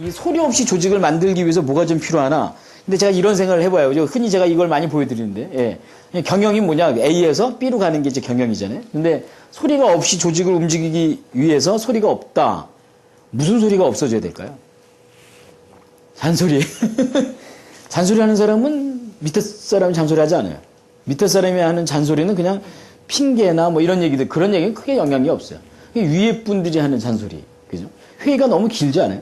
이 소리 없이 조직을 만들기 위해서 뭐가 좀 필요하나? 근데 제가 이런 생각을 해봐요. 저 흔히 제가 이걸 많이 보여드리는데, 예. 경영이 뭐냐? A에서 B로 가는 게 이제 경영이잖아요. 근데 소리가 없이 조직을 움직이기 위해서 소리가 없다. 무슨 소리가 없어져야 될까요? 잔소리. 잔소리 하는 사람은 밑에 사람이 잔소리 하지 않아요. 밑에 사람이 하는 잔소리는 그냥 핑계나 뭐 이런 얘기들, 그런 얘기는 크게 영향이 없어요. 위에 분들이 하는 잔소리. 그죠? 회의가 너무 길지 않아요?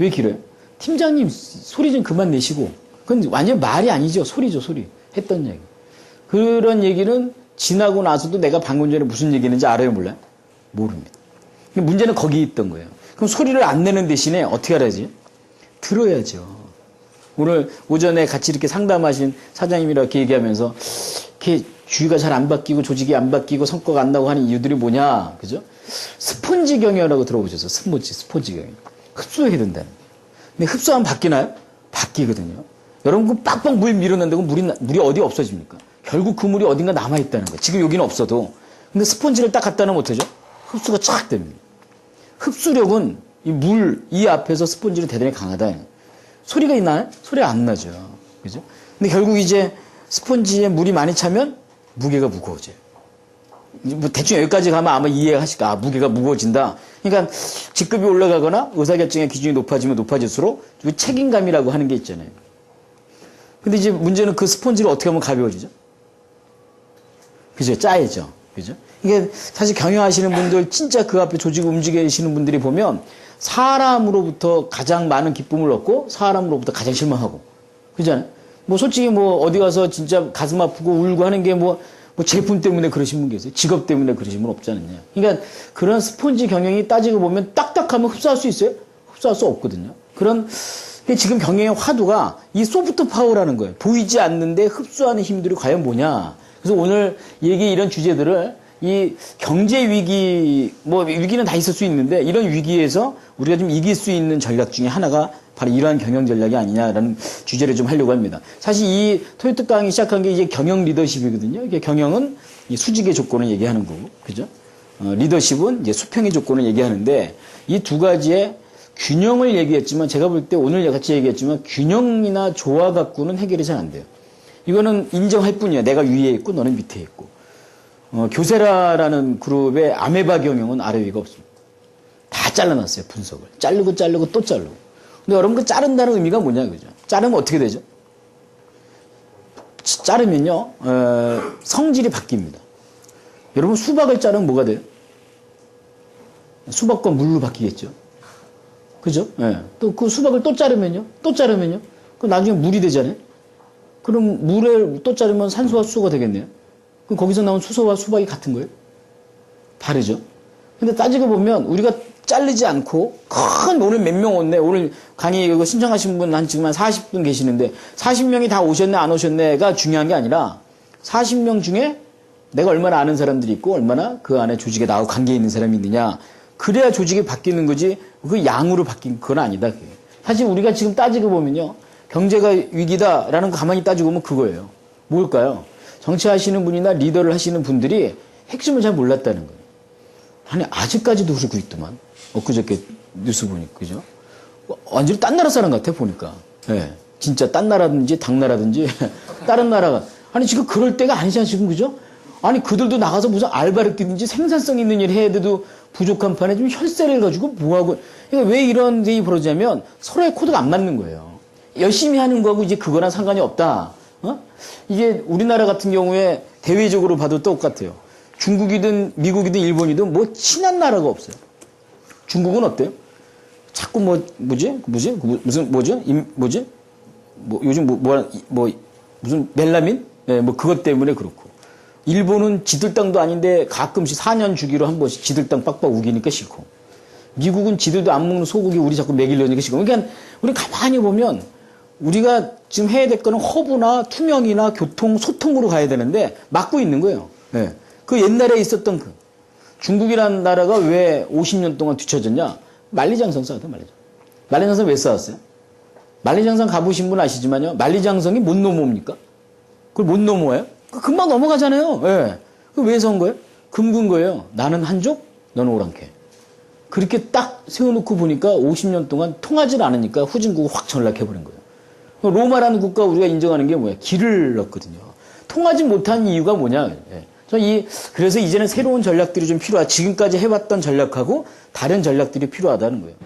왜 길어요? 팀장님 소리 좀 그만 내시고. 그건 완전 말이 아니죠. 소리죠, 소리. 했던 얘기. 그런 얘기는 지나고 나서도 내가 방금 전에 무슨 얘기 했는지 알아요, 몰라요? 모릅니다. 문제는 거기 있던 거예요. 그럼 소리를 안 내는 대신에 어떻게 알아야지? 들어야죠. 오늘 오전에 같이 이렇게 상담하신 사장님이랑 이렇게 얘기하면서 이렇게 주의가 잘 안 바뀌고 조직이 안 바뀌고 성과가 안 나고 하는 이유들이 뭐냐, 그죠? 스펀지 경영이라고 들어보셨어요? 스펀지, 스펀지 경영. 흡수해야 된다는 거예요. 근데 흡수하면 바뀌나요? 바뀌거든요. 여러분, 그 빡빡 물 밀어낸다고 물이, 물이 어디 없어집니까? 결국 그 물이 어딘가 남아있다는 거예요. 지금 여기는 없어도. 근데 스펀지를 딱 갖다 놓으면 어떡하죠? 흡수가 쫙 됩니다. 흡수력은 이 물, 이 앞에서 스펀지는 대단히 강하다. 소리가 있나요? 소리가 안 나죠. 그죠? 근데 결국 이제 스펀지에 물이 많이 차면 무게가 무거워져요. 뭐 대충 여기까지 가면 아마 이해하실 아, 무게가 무거워진다. 그러니까 직급이 올라가거나 의사결정의 기준이 높아지면 높아질수록 책임감이라고 하는 게 있잖아요. 근데 이제 문제는 그 스펀지를 어떻게 하면 가벼워지죠? 그죠? 짜야죠. 그죠? 이게 사실 경영하시는 분들, 진짜 그 앞에 조직 움직이시는 분들이 보면 사람으로부터 가장 많은 기쁨을 얻고 사람으로부터 가장 실망하고. 그잖아요? 뭐 솔직히 뭐 어디 가서 진짜 가슴 아프고 울고 하는 게뭐 뭐 제품 때문에 그러신 분 계세요? 직업 때문에 그러신 분 없지 않느냐? 그러니까 그런 스폰지 경영이 따지고 보면 딱딱하면 흡수할 수 있어요? 흡수할 수 없거든요. 그런 지금 경영의 화두가 이 소프트 파워라는 거예요. 보이지 않는데 흡수하는 힘들이 과연 뭐냐? 그래서 오늘 얘기 이런 주제들을 이 경제 위기, 뭐 위기는 다 있을 수 있는데 이런 위기에서 우리가 좀 이길 수 있는 전략 중에 하나가 바로 이러한 경영 전략이 아니냐라는 주제를 좀 하려고 합니다. 사실 이 토요트 강의 시작한 게 이제 경영 리더십이거든요. 이게 경영은 수직의 조건을 얘기하는 거고, 그죠? 어, 리더십은 이제 수평의 조건을 얘기하는데 이 두 가지의 균형을 얘기했지만 제가 볼 때 오늘 같이 얘기했지만 균형이나 조화 갖고는 해결이 잘 안 돼요. 이거는 인정할 뿐이야. 내가 위에 있고 너는 밑에 있고. 어, 교세라라는 그룹의 아메바 경영은 아래 위가 없습니다. 다 잘라놨어요, 분석을. 자르고 자르고 또 자르고. 근데 여러분 그 자른다는 의미가 뭐냐, 그죠? 자르면 어떻게 되죠? 자르면요, 어, 성질이 바뀝니다. 여러분 수박을 자르면 뭐가 돼요? 수박과 물로 바뀌겠죠? 그죠? 예. 또 그 수박을 또 자르면요? 또 자르면요? 그 나중에 물이 되잖아요? 그럼 물을 또 자르면 산소와 수소가 되겠네요? 그럼 거기서 나온 수소와 수박이 같은 거예요? 다르죠? 근데 따지고 보면 우리가 자르지 않고 큰 오늘 몇명 왔네. 오늘 강의 이거 신청하신 분 한 지금 한 40분 계시는데 40명이 다 오셨네 안 오셨네가 중요한 게 아니라 40명 중에 내가 얼마나 아는 사람들이 있고 얼마나 그 안에 조직에 나하고 관계 있는 사람이 있느냐. 그래야 조직이 바뀌는 거지 그 양으로 바뀐 건 아니다. 그게. 사실 우리가 지금 따지고 보면요. 경제가 위기다라는 거 가만히 따지고 보면 그거예요. 뭘까요? 정치하시는 분이나 리더를 하시는 분들이 핵심을 잘 몰랐다는 거예요. 아니 아직까지도 그러고 있더만. 엊그저께 뉴스 보니까 그죠? 완전히 딴 나라 사람 같아 보니까. 예. 네. 진짜 딴 나라든지 당나라든지 다른 나라가 아니 지금 그럴 때가 아니잖아 지금 그죠? 아니 그들도 나가서 무슨 알바를 뛰든지 생산성 있는 일 해야 돼도 부족한 판에 좀 혈세를 가지고 뭐하고 그러니까 왜 이런 일이 벌어지냐면 서로의 코드가 안 맞는 거예요. 열심히 하는 거하고 이제 그거랑 상관이 없다. 어? 이게 우리나라 같은 경우에 대외적으로 봐도 똑같아요. 중국이든 미국이든 일본이든 뭐 친한 나라가 없어요. 중국은 어때요? 자꾸 뭐 뭐지 뭐지 무슨 뭐죠 뭐지 뭐 요즘 뭐, 뭐, 뭐 무슨 멜라민 네, 뭐 그것 때문에 그렇고 일본은 지들 땅도 아닌데 가끔씩 4년 주기로 한 번씩 지들 땅 빡빡 우기니까 싫고 미국은 지들도 안 먹는 소고기 우리 자꾸 먹이려니까 싫고 그러니까 우리 가만히 보면 우리가 지금 해야 될 거는 허브나 투명이나 교통 소통으로 가야 되는데 막고 있는 거예요. 네. 그 옛날에 있었던 그 중국이라는 나라가 왜 50년 동안 뒤쳐졌냐? 만리장성 쌓았다 만리장. 만리장성 왜 쌓았어요? 만리장성 가보신 분 아시지만요. 만리장성이 못 넘어옵니까? 그걸 못 넘어와요? 금방 넘어가잖아요. 예. 네. 그왜 선 거예요? 금근 거예요. 나는 한족, 너는 오랑캐. 그렇게 딱 세워놓고 보니까 50년 동안 통하지 않으니까 후진국을 확 전락해버린 거예요. 로마라는 국가 우리가 인정하는 게 뭐야? 길을 넣었거든요. 통하지 못한 이유가 뭐냐? 예. 이, 그래서 이제는 새로운 전략들이 좀 필요하다. 지금까지 해왔던 전략하고 다른 전략들이 필요하다는 거예요.